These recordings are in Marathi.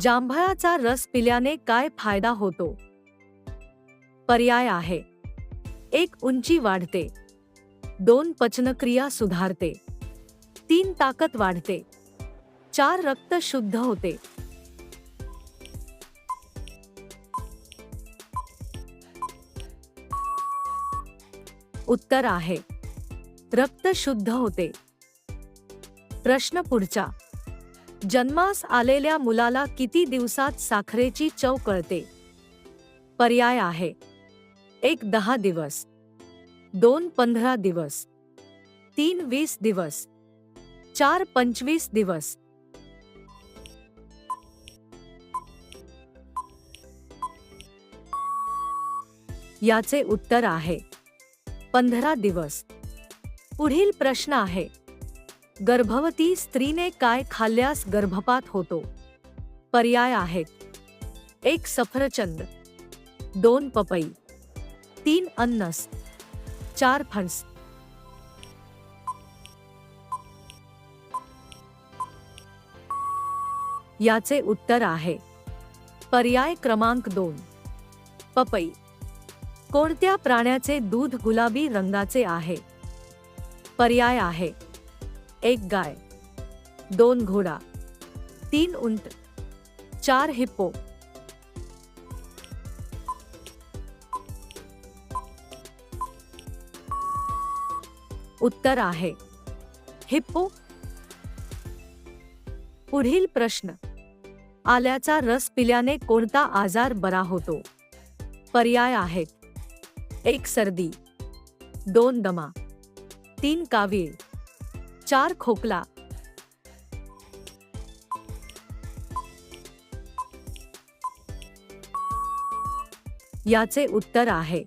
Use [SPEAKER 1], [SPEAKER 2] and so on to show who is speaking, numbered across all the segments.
[SPEAKER 1] जांभळाचा रस पिल्याने काय फायदा होतो? पर्याय आहे. एक उंची वाढते. दोन पचनक्रिया सुधारते. तीन ताकद वाढते. चार रक्त शुद्ध होते. उत्तर आहे. रक्त शुद्ध होते. प्रश्न पुढचा. जन्मास आलेल्या मुलाला किती दिवसात साखरेची चव कळते? पर्याय आहे. एक दहा दिवस. दोन पंधरा दिवस. तीन वीस दिवस. चार पंचवीस दिवस. याचे उत्तर आहे. पंधरा दिवस. पुढील प्रश्न आहे. गर्भवती स्त्रीने काय खाल्ल्यास गर्भपात होतो? पर्याय आहेत. एक सफरचंद दोन पपई तीन अन्नस चार फणस. याचे उत्तर आहे. पर्याय क्रमांक दोन पपई. कोणत्या प्राण्याचे दूध गुलाबी रंगाचे आहे? पर्याय आहे. एक गाय दोन घोडा तीन उंट चार हिप्पो. उत्तर आहे. हिप्पो. पुढील प्रश्न. आल्याचा रस पिल्याने कोणता आजार बरा होतो? पर्याय आहेत. एक सर्दी दोन दमा तीन कावीळ. चार खोकला. याचे उत्तर आहे.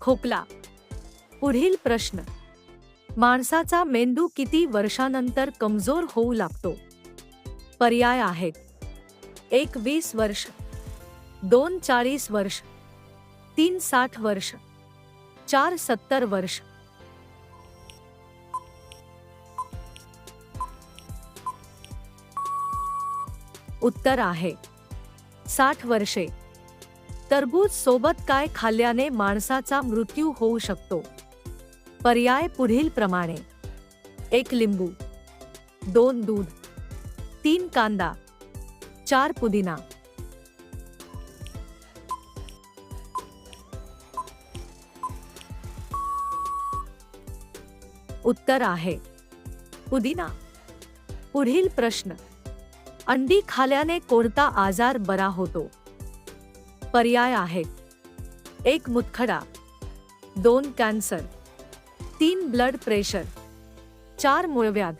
[SPEAKER 1] खोकला. पुढील प्रश्न. माणसाचा मेंदू किती वर्षानंतर कमजोर होऊ लागतो? पर्याय आहेत. एक वीस वर्ष दोन चाळीस वर्ष तीन साठ वर्ष चार सत्तर वर्ष उत्तर आहे. साठ वर्षे. तरबूज सोबत काय खाल्ल्याने माणसाचा मृत्यू होऊ शकतो? पर्याय पुढील प्रमाणे. एक लिंबू. दोन दूध. तीन कांदा. चार पुदिना. उत्तर आहे. पुदिना. पुढील प्रश्न. अंडी खाल्याने कोणता आजार बरा होतो? पर्याय आहेत. एक मुतखडा दोन कॅन्सर तीन ब्लड प्रेशर चार मूळव्याध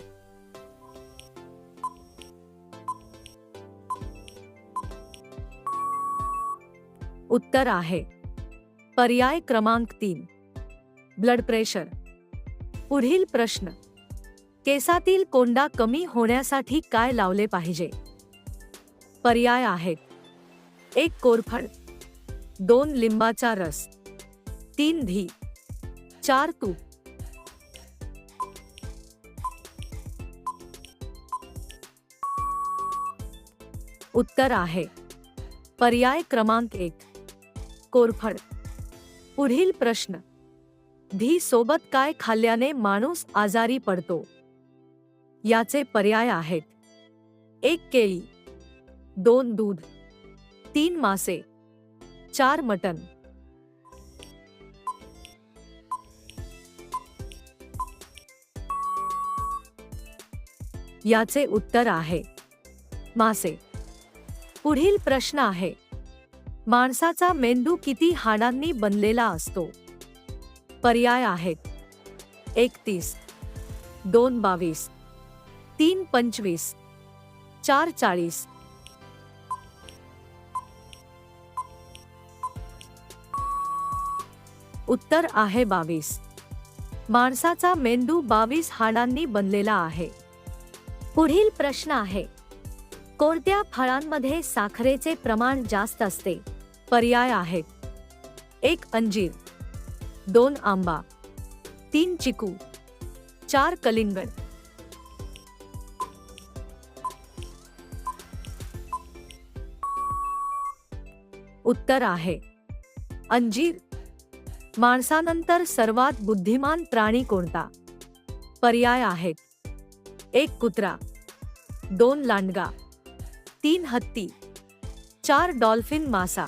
[SPEAKER 1] उत्तर आहे. पर्याय क्रमांक तीन ब्लड प्रेशर. पुढील प्रश्न. केसातील कोंडा कमी होण्यासाठी काय लावले पाहिजे? पर्याय आहेत. एक कोरफड दोन लिंबाचा रस तीन धी चार तूप. उत्तर आहे. पर्याय क्रमांक एक. कोरफड. पुढील प्रश्न. धी सोबत काय खाल्ल्याने माणूस आजारी पडतो? याचे पर्याय आहेत. एक केळी दोन दूध तीन मासे चार मटन याचे उत्तर आहे मासे. पुढील प्रश्न आहे माणसाचा मेंदू किती हाडांनी बनलेला असतो? पर्याय आहेत एकतीस दोन बावीस तीन पंचवीस. चार चाळीस. उत्तर आहे बावीस. माणसाचा मेंदू बावीस हाडांनी बनलेला आहे. पुढील प्रश्न आहे कोणत्या फळांमध्ये साखरेचे प्रमाण जास्त असते? पर्याय आहेत. एक अंजीर दोन आंबा तीन चिकू चार कलिंगड. उत्तर आहे. अंजीर माणसानंतर सर्वात बुद्धिमान प्राणी कोणता? पर्याय आहेत एक कुत्रा दोन लांडगा तीन हत्ती चार डॉल्फिन मासा.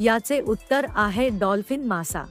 [SPEAKER 1] याचे उत्तर आहे डॉल्फिन मासा.